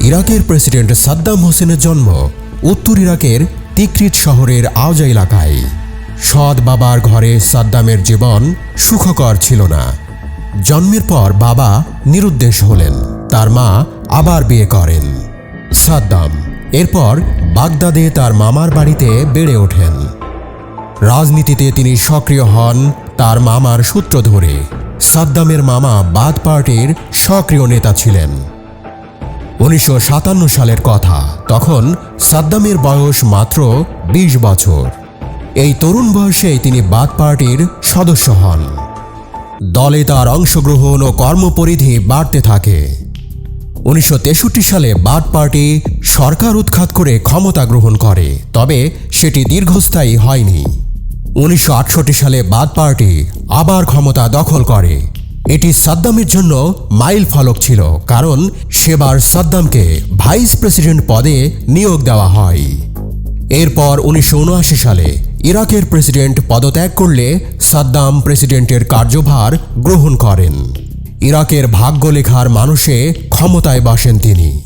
ইরাকের প্রেসিডেন্ট সাদ্দাম হোসেনের জন্ম উত্তর ইরাকের তিকরিত শহরের আওজা এলাকায়। সৎ বাবার ঘরে সাদ্দামের জীবন সুখকর ছিল না। জন্মের পর বাবা নিরুদ্দেশ হলেন, তার মা আবার বিয়ে করেন। সাদ্দাম এরপর বাগদাদে তার মামার বাড়িতে বেড়ে ওঠেন। রাজনীতিতে তিনি সক্রিয় হন তার মামার সূত্র ধরে। সাদ্দামের মামা বাদ পার্টির সক্রিয় নেতা ছিলেন। উনিশশো সাতান্ন সালের কথা। তখন সাদ্দামের বয়স মাত্র ২০ বছর। এই তরুণ বয়সেই তিনি বাদ পার্টির সদস্য হন। দলে তার অংশগ্রহণ ও কর্মপরিধি বাড়তে থাকে। উনিশশো তেষট্টি সালে বাদ পার্টি সরকার উৎখাত করে ক্ষমতা গ্রহণ করে, তবে সেটি দীর্ঘস্থায়ী হয়নি। উনিশশো আটষট্টি সালে বাদ পার্টি আবার ক্ষমতা দখল করে। এটি সাদ্দামের জন্য মাইল ফলক ছিল, কারণ সেবার সাদ্দামকে ভাইস প্রেসিডেন্ট পদে নিয়োগ দেওয়া হয়। এরপর উনিশশো উনআশি সালে ইরাকের প্রেসিডেন্ট পদত্যাগ করলে সাদ্দাম প্রেসিডেন্টের কার্যভার গ্রহণ করেন। ইরাকের ভাগ্যলেখার মানুষে ক্ষমতায় বাসেন তিনি।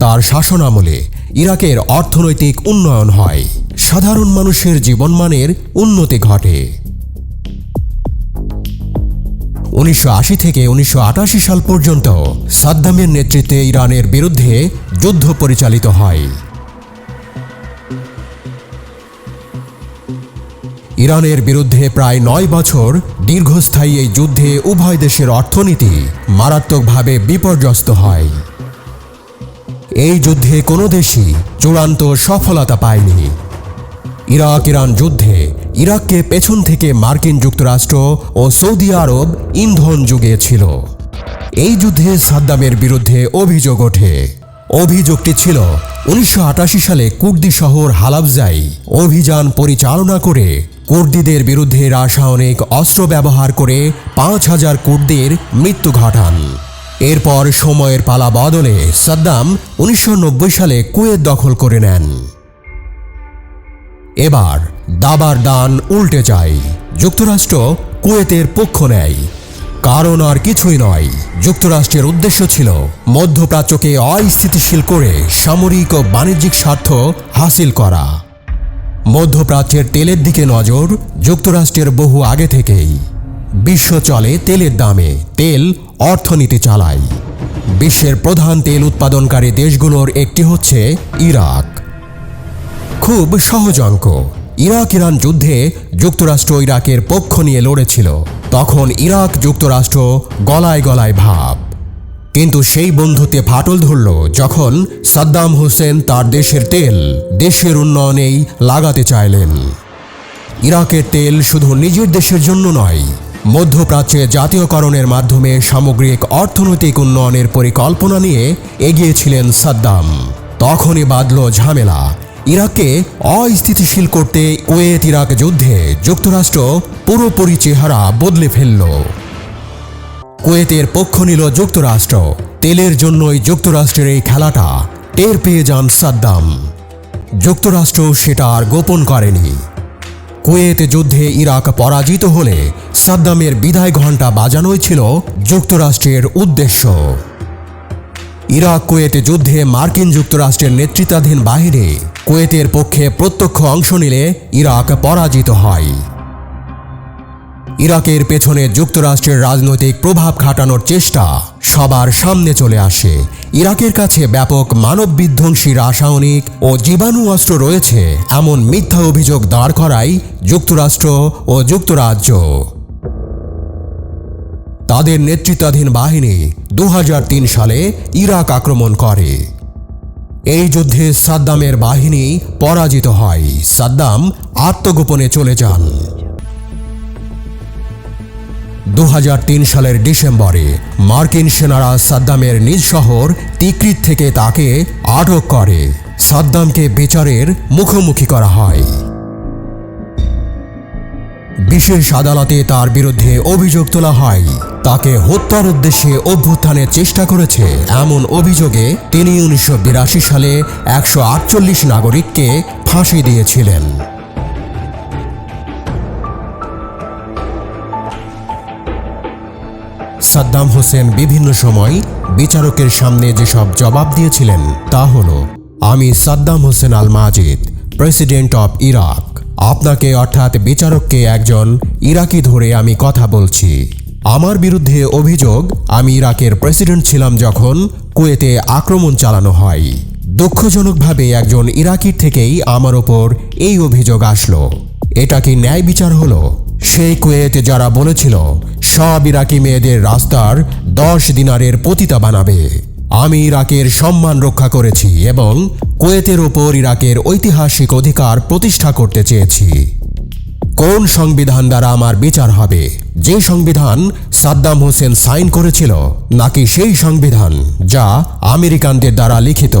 তার শাসনামলে ইরাকের অর্থনৈতিক উন্নয়ন হয়। সাধারণ মানুষের জীবনমানের উন্নতি ঘটে। উনিশশো আশি থেকে উনিশশো আটাশি সাল পর্যন্ত সাদ্দামের নেতৃত্বে ইরানের বিরুদ্ধে যুদ্ধ পরিচালিত হয়। ইরানের বিরুদ্ধে প্রায় নয় বছর দীর্ঘস্থায়ী এই যুদ্ধে উভয় দেশের অর্থনীতি মারাত্মকভাবে বিপর্যস্ত হয়। এই যুদ্ধে কোনো দেশই চূড়ান্ত সফলতা পায়নি। ইরাক ইরান যুদ্ধে ইরাককে পেছন থেকে মার্কিন যুক্তরাষ্ট্র ও সৌদি আরব ইন্ধন জুগিয়েছিল। এই যুদ্ধে সাদ্দামের বিরুদ্ধে অভিযোগ ওঠে। অভিযোগটি ছিল উনিশশো আটাশি সালে কুর্দি শহর হালাবজাই অভিযান পরিচালনা করে কুর্দিদের বিরুদ্ধে রাসায়নিক অস্ত্র ব্যবহার করে পাঁচ হাজার কুর্দির মৃত্যু ঘটান। এরপর সময়ের পালা বদলে সাদ্দাম উনিশশো নব্বই সালে কুয়েত দখল করে নেন। এবার দাবার দান উল্টে যায়। যুক্তরাষ্ট্র কুয়েতের পক্ষ নেয়। কারণ আর কিছুই নয়। যুক্তরাষ্ট্রের উদ্দেশ্য ছিল মধ্যপ্রাচ্যকে অস্থিতিশীল করে সামরিক ও বাণিজ্যিক স্বার্থ হাসিল করা। মধ্যপ্রাচ্যের তেলের দিকে নজর যুক্তরাষ্ট্রের বহু আগে থেকেই। বিশ্ব চলে তেলের দামে তেল অর্থনীতি চালায়। বিশ্বের প্রধান তেল উৎপাদনকারী দেশগুলোর একটি হচ্ছে ইরাক। খুব সহজ অঙ্ক। ইরাক ইরান যুদ্ধে যুক্তরাষ্ট্র ইরাকের পক্ষ নিয়ে লড়েছিল। তখন ইরাক যুক্তরাষ্ট্র গলায় গলায় ভাব। কিন্তু সেই বন্ধুতে ফাটল ধরল যখন সাদ্দাম হোসেন তার দেশের তেল, দেশের উন্নয়নেই লাগাতে চাইলেন। ইরাকের তেল শুধু নিজের দেশের জন্য নয়, মধ্যপ্রাচ্যে জাতীয়করণের মাধ্যমে সামগ্রিক অর্থনৈতিক উন্নয়নের পরিকল্পনা নিয়ে এগিয়েছিলেন সাদ্দাম। তখনই বাঁধল ঝামেলা ইরাককে অস্থিতিশীল করতে কুয়েত, ইরাক যুদ্ধে যুক্তরাষ্ট্র পুরোপুরি চেহারা বদলে ফেলল। কুয়েতের পক্ষ নিল যুক্তরাষ্ট্র। তেলের জন্যই যুক্তরাষ্ট্রের এই খেলাটা টের পেয়ে যান সাদ্দাম। যুক্তরাষ্ট্র সেটা আর গোপন করেনি। কুয়েত যুদ্ধে ইরাক পরাজিত হলে সাদ্দামের বিদায় ঘণ্টা বাজানোই ছিল যুক্তরাষ্ট্রের উদ্দেশ্য। ইরাক কুয়েত যুদ্ধে মার্কিন যুক্তরাষ্ট্রের নেতৃত্বাধীন বাহিনী কুয়েতের পক্ষে প্রত্যক্ষ অংশ নিলে ইরাক পরাজিত হয়। ইরাকের পেছনে যুক্তরাষ্ট্রের রাজনৈতিক প্রভাব খাটানোর চেষ্টা সবার সামনে চলে আসে। ইরাকের কাছে ব্যাপক মানব বিধ্বংসী রাসায়নিক ও জীবাণু অস্ত্র রয়েছে এমন মিথ্যা অভিযোগ দাঁড় করায় যুক্তরাষ্ট্র ও যুক্তরাজ্য। তাদের নেতৃত্বাধীন বাহিনী দু হাজার তিন সালে ইরাক আক্রমণ করে। এই যুদ্ধে সাদ্দামের বাহিনী পরাজিত হয়। সাদ্দাম আত্মগোপনে চলে যান। দু হাজার তিন সালের ডিসেম্বরে মার্কিন সেনারা সাদ্দামের নিজ শহর তিকৃত থেকে তাকে আটক করে। সাদ্দামকে বিচারের মুখোমুখি করা হয়। বিশেষ আদালতে তার বিরুদ্ধে অভিযোগ তোলা হয়। তাকে হত্যার উদ্দেশ্যে অভ্যুত্থানের চেষ্টা করেছে। এমন অভিযোগে তিনি উনিশশো বিরাশি সালে একশো আটচল্লিশ নাগরিককে ফাঁসি দিয়েছিলেন। সাদ্দাম হোসেন বিভিন্ন সময় বিচারকের সামনে যেসব জবাব দিয়েছিলেন তা হল, আমি Saddam Hussein al Majid president of Iraq. আপনাকে অর্থাৎ বিচারককে একজন ইরাকি ধরে আমি কথা বলছি। আমার বিরুদ্ধে অভিযোগ, আমি ইরাকের প্রেসিডেন্ট ছিলাম যখন কুয়েতে আক্রমণ চালানো হয়। দুঃখজনকভাবে একজন ইরাকির থেকেই আমার ওপর এই অভিযোগ আসলো। এটা কি ন্যায় বিচার হলো? সেই কুয়েত যারা বলেছিল, সব ইরাকি মেয়েদের রাস্তার দশ দিনারের পতিতা বানাবে। আমি ইরাকের সম্মান রক্ষা করেছি এবং কুয়েতের ওপর ইরাকের ঐতিহাসিক অধিকার প্রতিষ্ঠা করতে চেয়েছি। কোন সংবিধান দ্বারা আমার বিচার হবে? যে সংবিধান সাদ্দাম হোসেন সাইন করেছিল, নাকি সেই সংবিধান যা আমেরিকানদের দ্বারা লিখিত?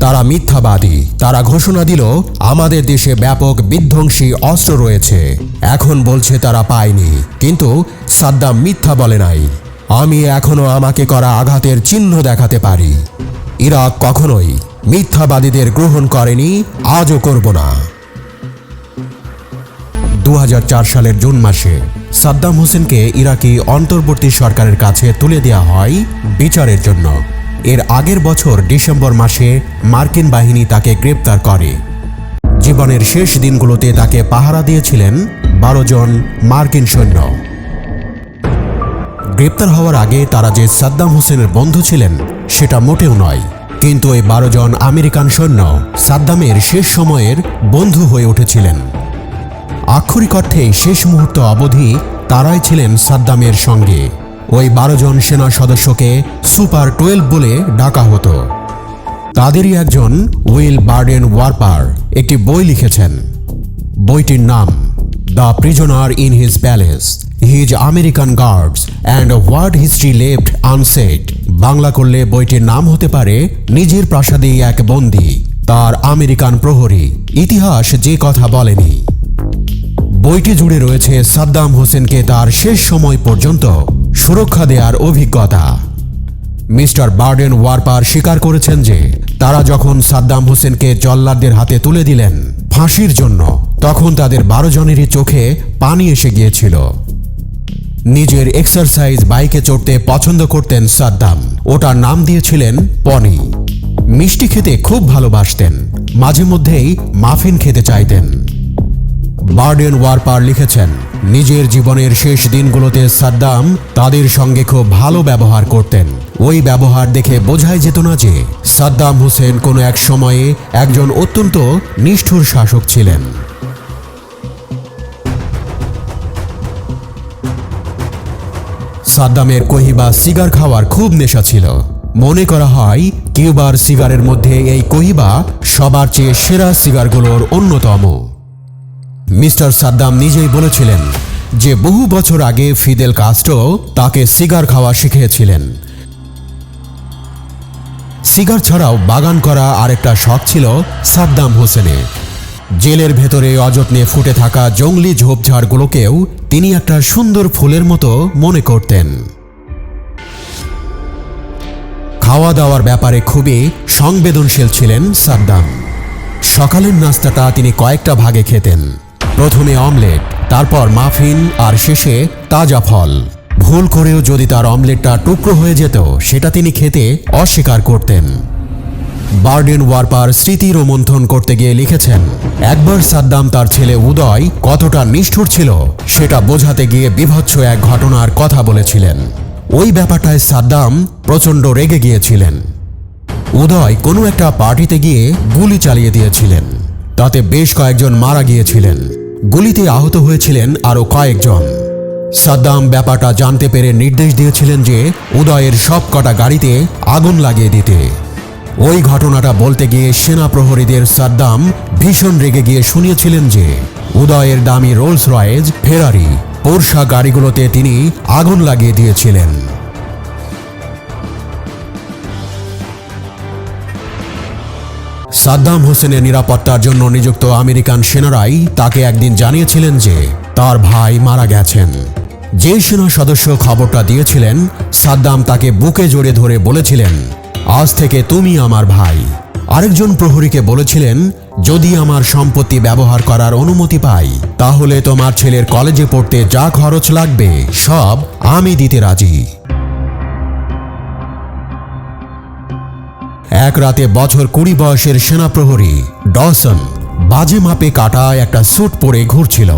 তারা মিথ্যাবাদী। তারা ঘোষণা দিল, আমাদের দেশে ব্যাপক বিধ্বংসী অস্ত্র রয়েছে। এখন বলছে তারা পায়নি। কিন্তু সাদ্দাম মিথ্যা বলে নাই। আমি এখনও আমাকে করা আঘাতের চিহ্ন দেখাতে পারি। ইরাক কখনোই মিথ্যাবাদীদের গ্রহণ করেনি, আজও করব না। দু হাজার চার সালের জুন মাসে সাদ্দাম হোসেনকে ইরাকি অন্তর্বর্তী সরকারের কাছে তুলে দেওয়া হয় বিচারের জন্য। এর আগের বছর ডিসেম্বর মাসে মার্কিন বাহিনী তাকে গ্রেপ্তার করে। জীবনের শেষ দিনগুলোতে তাকে পাহারা দিয়েছিলেন বারো জন মার্কিন সৈন্য। গ্রেপ্তার হওয়ার আগে তারা যে সাদ্দাম হোসেনের বন্ধু ছিলেন, সেটা মোটেও নয়। কিন্তু এই বারো জন আমেরিকান সৈন্য সাদ্দামের শেষ সময়ের বন্ধু হয়ে উঠেছিলেন। আক্ষরিক অর্থে শেষ মুহূর্ত অবধি তারাই ছিলেন সাদ্দামের সঙ্গে। ওই বারো জন সেনা সদস্যকে সুপার টুয়েলভ বলে ডাকা হতো। তাদেরই একজন উইল বার্ডেন ওয়ারপার একটি বই লিখেছেন। বইটির নাম the prisoner in his palace. His American guards and what history left unsaid Bangla করলে বইটির নাম হতে পারে নিজের প্রাসাদেই এক বন্দী, তার আমেরিকান প্রহরী। ইতিহাস যে কথা বলেনি। বইটি জুড়ে রয়েছে সাদ্দাম হোসেনকে তার শেষ সময় পর্যন্ত সুরক্ষা দেওয়ার অভিজ্ঞতা। মিস্টার বার্ডেন ওয়ারপার স্বীকার করেছেন যে, তারা যখন সাদ্দাম হোসেনকে জল্লাদদের হাতে তুলে দিলেন ফাঁসির জন্য, তখন তাদের বারো জনেরই চোখে পানি এসে গিয়েছিল। নিজের এক্সারসাইজ বাইকে চড়তে পছন্দ করতেন সাদ্দাম। ওটার নাম দিয়েছিলেন পনি। মিষ্টি খেতে খুব ভালোবাসতেন। মাঝে মধ্যেই মাফিন খেতে চাইতেন। বার্ডেন ওয়ারপার লিখেছেন, নিজের জীবনের শেষ দিনগুলোতে সাদ্দাম তাদের সঙ্গে খুব ভালো ব্যবহার করতেন। ওই ব্যবহার দেখে বোঝাই যেত না যে, সাদ্দাম হোসেন কোনো এক সময়ে একজন অত্যন্ত নিষ্ঠুর শাসক ছিলেন। সাদ্দামের কহিবা সিগার খাওয়ার খুব নেশা ছিল। মনে করা হয়, কিউবার সিগারের মধ্যে এই কহিবা, সবার চেয়ে সেরা সিগারগুলোর অন্যতম। মিস্টার সাদ্দাম নিজেই বলেছিলেন যে, বহু বছর আগে ফিদেল কাস্ট্রো তাকে সিগার খাওয়া শিখিয়েছিলেন। সিগার ছাড়াও বাগান করা আরেকটা শখ ছিল সাদ্দাম হোসেনের। জেলের ভেতরে অযত্নে ফুটে থাকা জঙ্গলি ঝোপঝাড়গুলোকেও তিনি একটা সুন্দর ফুলের মতো মনে করতেন। খাওয়া দাওয়ার ব্যাপারে খুবই সংবেদনশীল ছিলেন সাদ্দাম। সকালের নাস্তাটা তিনি কয়েকটা ভাগে খেতেন। প্রথমে অমলেট, তারপর মাফিন, আর শেষে তাজা ফল। ভুল করেও যদি তার অমলেটটা টুকরো হয়ে যেত, সেটা তিনি খেতে অস্বীকার করতেন। বার্ডেন ওয়ারপার স্মৃতি রোমন্থন করতে গিয়ে লিখেছেন, একবার সাদ্দাম তার ছেলে উদয় কতটা নিষ্ঠুর ছিল, সেটা বোঝাতে গিয়ে বিভৎস এক ঘটনার কথা বলেছিলেন। ওই ব্যাপারটায় সাদ্দাম প্রচণ্ড রেগে গিয়েছিলেন। উদয় কোনো একটা পার্টিতে গিয়ে গুলি চালিয়ে দিয়েছিলেন। তাতে বেশ কয়েকজন মারা গিয়েছিলেন। গুলিতে আহত হয়েছিলেন আরও কয়েকজন। সাদ্দাম ব্যাপারটা জানতে পেরে নির্দেশ দিয়েছিলেন যে উদয়ের সব কটা গাড়িতে আগুন লাগিয়ে দিতে। ওই ঘটনাটা বলতে গিয়ে সেনা প্রহরীদের সাদ্দাম ভীষণ রেগে গিয়ে শুনিয়েছিলেন যে, উদয়ের দামি রোলস রয়েজ ফেরারি, পোরশা গাড়িগুলোতে তিনি আগুন লাগিয়ে দিয়েছিলেন। সাদ্দাম হোসেনের নিরাপত্তার জন্য নিযুক্ত আমেরিকান সেনারাই তাকে একদিন জানিয়েছিলেন যে, তার ভাই মারা গেছেন। যে সেনা সদস্য খবরটা দিয়েছিলেন, সাদ্দাম তাকে বুকে জড়িয়ে ধরে বলেছিলেন আজ থেকে তুমি আমার ভাই। আরেকজন প্রহরীকে বলেছিলেন, যদি আমার সম্পত্তি ব্যবহার করার অনুমতি পাই, তাহলে তোমার ছেলের কলেজে পড়তে যা খরচ লাগবে, সব আমি দিতে রাজি। এক রাতে বছর কুড়ি বয়সের সেনা প্রহরী ডসন বাজে মাপে কাটা একটা স্যুট পরে ঘুরছিল।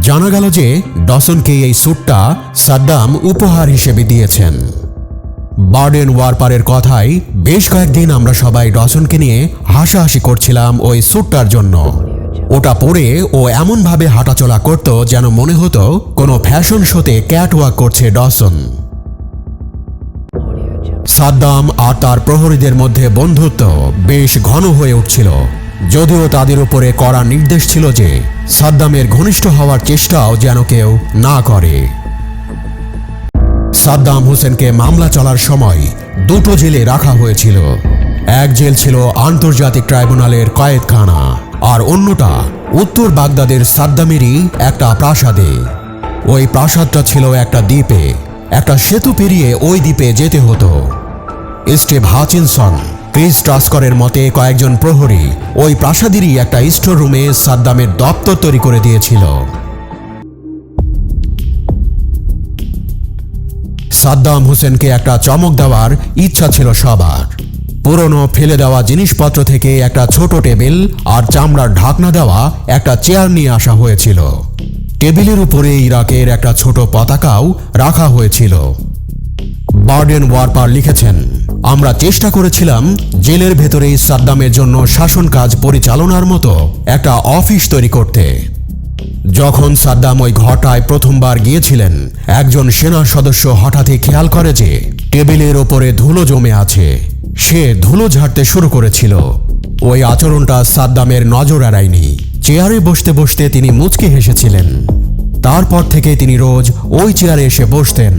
জানা গেল যে ডসনকে এই স্যুটটা সাদ্দাম উপহার হিসেবে দিয়েছেন। বার্ডেন ওয়ারপারের কথাই বেশ কয়েকদিন আমরা সবাই ডসনকে নিয়ে হাসাহাসি করছিলাম ওই স্যুটটার জন্য। ওটা পরে ও এমনভাবে হাঁটাচলা করত যেন মনে হতো কোনো ফ্যাশন শোতে ক্যাটওয়াক করছে ডসন। সাদ্দাম আর তার প্রহরীদের মধ্যে বন্ধুত্ব বেশ ঘন হয়ে উঠছিল। যদিও তাদের উপরে কড়া নির্দেশ ছিল যে সাদ্দামের ঘনিষ্ঠ হওয়ার চেষ্টাও যেন কেউ না করে। সাদ্দাম হোসেনকে মামলা চলার সময় দুটো জেলে রাখা হয়েছিল। এক জেল ছিল আন্তর্জাতিক ট্রাইব্যুনালের কয়েদখানা আর অন্যটা উত্তর বাগদাদের সাদ্দামেরই একটা প্রাসাদে। ওই প্রাসাদটা ছিল একটা দ্বীপে, একটা সেতু পেরিয়ে ওই দ্বীপে যেতে হতো। স্টিভ হাচিনসন, ক্রিস ট্রাস্করের মতে কয়েকজন প্রহরী ওই প্রাসাদেরই একটা স্টোর রুমে সাদ্দামের দপ্তর তৈরি করে দিয়েছিল। সাদ্দাম হোসেনকে একটা চমক দেওয়ার ইচ্ছা ছিল সবার। পুরনো ফেলে দেওয়া জিনিসপত্র থেকে একটা ছোট টেবিল আর চামড়ার ঢাকনা দেওয়া একটা চেয়ার নিয়ে আসা হয়েছিল। টেবিলের উপরে ইরাকের একটা ছোট পতাকাও রাখা হয়েছিল। বার্ডেন ওয়ারপার লিখেছেন, আমরা চেষ্টা করেছিলাম জেলের ভেতরেই সাদ্দামের জন্য শাসন কাজ পরিচালনার মতো একটা অফিস তৈরি করতে। যখন সাদ্দাম ওই ঘটায় প্রথমবার গিয়েছিলেন, একজন সেনা সদস্য হঠাৎই খেয়াল করে যে টেবিলের ওপরে ধুলো জমে আছে। সে ধুলো ঝাড়তে শুরু করেছিল। ওই আচরণটা সাদ্দামের নজর এড়ায়নি। চেয়ারে বসতে বসতে তিনি মুচকে হেসেছিলেন। তারপর থেকে তিনি রোজ ওই চেয়ারে এসে বসতেন।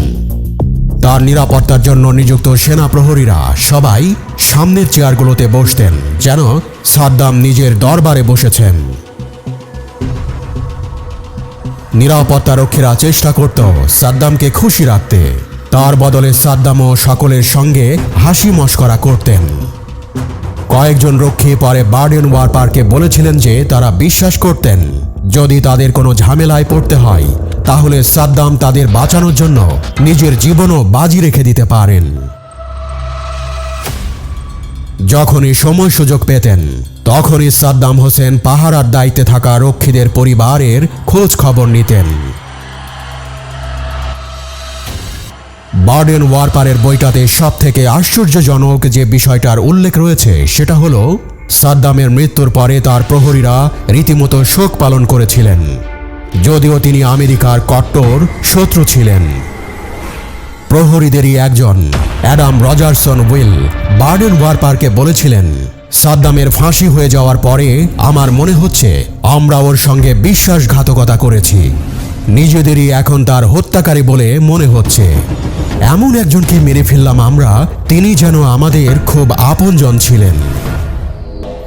তার নিরাপত্তার জন্য নিযুক্ত সেনা প্রহরীরা সবাই সামনের চেয়ারগুলোতে বসতেন, যেন সাদ্দাম নিজের দরবারে বসেছেন। নিরাপত্তা রক্ষীরা চেষ্টা করত সাদ্দামকে খুশি রাখতে। তার বদলে সাদ্দামও সকলের সঙ্গে হাসি মস্করা করতেন। কয়েকজন রক্ষী পরে বার্ডেন ওয়ার পার্কে বলেছিলেন যে তারা বিশ্বাস করতেন, যদি তাদের কোনো ঝামেলায় পড়তে হয়, তাহলে সাদ্দাম তাদের বাঁচানোর জন্য নিজের জীবনও বাজি রেখে দিতে পারেন। যখনই সময় সুযোগ পেতেন, তখনই সাদ্দাম হোসেন পাহারার দায়িত্বে থাকা রক্ষীদের পরিবারের খোঁজ খবর নিতেন। বার্ডেন ওয়ারপারের বইটাতে সব থেকে আশ্চর্যজনক যে বিষয়টার উল্লেখ রয়েছে, সেটা হলো, সাদ্দামের মৃত্যুর পরে তার প্রহরীরা রীতিমতো শোক পালন করেছিলেন, যদিও তিনি আমেরিকার কট্টর শত্রু ছিলেন। প্রহরীদেরই একজন। অ্যাডাম রজারসন উইল বার্ডেন ওয়ারপারকে বলেছিলেন, সাদ্দামের ফাঁসি হয়ে যাওয়ার পরে আমার মনে হচ্ছে আমরা ওর সঙ্গে বিশ্বাসঘাতকতা করেছি। নিজেদেরই এখন তার হত্যাকারী বলে মনে হচ্ছে। এমন একজনকে মেরে ফেললাম আমরা, তিনি যেন আমাদের খুব আপনজন ছিলেন।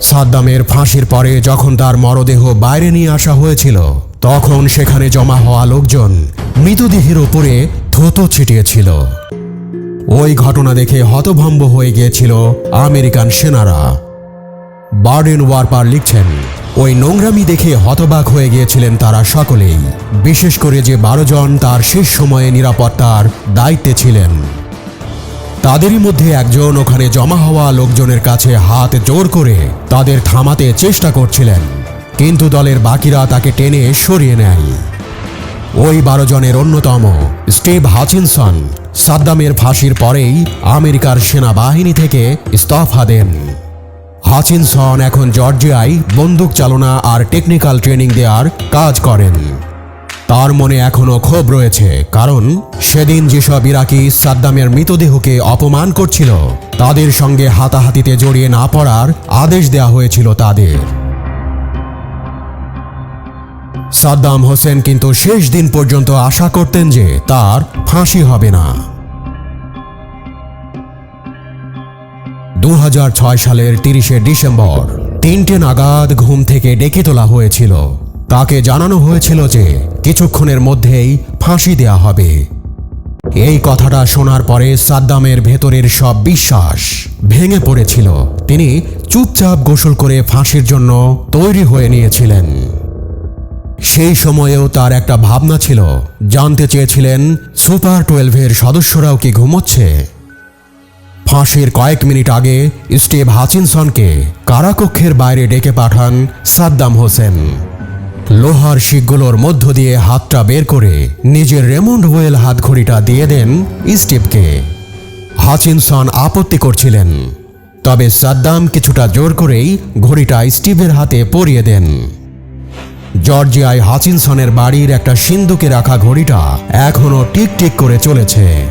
সাদ্দামের ফাঁসির পরে যখন তার মরদেহ বাইরে নিয়ে আসা হয়েছিল তখন সেখানে জমা হওয়া লোকজন মৃতদেহের ওপরে থতো ছিটিয়েছিল। ওই ঘটনা দেখে হতভম্ব হয়ে গিয়েছিল আমেরিকান সেনারা। বার্ডেন ওয়ারপার লিখছেন, ওই নোংরামি দেখে হতবাক হয়ে গিয়েছিলেন তারা সকলেই। বিশেষ করে যে বারো জন তার শেষ সময়ে নিরাপত্তার দায়িত্বে ছিলেন। তাদেরই মধ্যে একজন ওখানে জমা হওয়া লোকজনের কাছে হাত জোর করে তাদের থামাতে চেষ্টা করছিলেন। কিন্তু দলের বাকিরা তাকে টেনে সরিয়ে নেয়। ওই বারো জনের অন্যতম স্টিভ হাচিনসন সাদ্দামের ফাঁসির পরেই আমেরিকার সেনাবাহিনী থেকে ইস্তফা দেন। হাচিনসন এখন জর্জিয়ায় বন্দুক চালনা আর টেকনিক্যাল ট্রেনিং দেওয়ার কাজ করেন। তার মনে এখনও ক্ষোভ রয়েছে, কারণ সেদিন যেসব ইরাকি সাদ্দামের মৃতদেহকে অপমান করছিল, তাদের সঙ্গে হাতাহাতিতে জড়িয়ে না পড়ার আদেশ দেওয়া হয়েছিল তাদের। সাদ্দাম হোসেন কিন্তু শেষ দিন পর্যন্ত আশা করতেন যে তার ফাঁসি হবে না। দু হাজার ছয় সালের তিরিশে ডিসেম্বর তিনটে নাগাদ ঘুম থেকে ডেকে তোলা হয়েছিল। তাকে জানানো হয়েছিল যে কিছুক্ষণের মধ্যেই ফাঁসি দেয়া হবে। এই কথাটা শোনার পরে সাদ্দামের ভেতরের সব বিশ্বাস ভেঙে পড়েছিল। তিনি চুপচাপ গোসল করে ফাঁসির জন্য তৈরি হয়ে নিয়েছিলেন। সেই সময়েও তার একটা ভাবনা ছিল। জানতে চেয়েছিলেন সুপার টুয়েলভের সদস্যরাও কি ঘুমোচ্ছে। ফাঁসির কয়েক মিনিট আগে স্টিভ হাচিনসনকে কারাকক্ষের বাইরে ডেকে পাঠান সাদ্দাম হোসেন। লোহার শিকগুলোর মধ্য দিয়ে হাতটা বের করে নিজের রেমন্ড ওয়েল হাত ঘড়িটা দিয়ে দেন স্টিভকে। হাচিনসন আপত্তি করছিলেন, তবে সাদ্দাম কিছুটা জোর করেই ঘড়িটা স্টিভের হাতে পরিয়ে দেন। জর্জিয়ায় হাচিনসনের বাড়ির একটা সিন্ধুকে রাখা ঘড়িটা এখনও টিকটিক টিক করে চলেছে।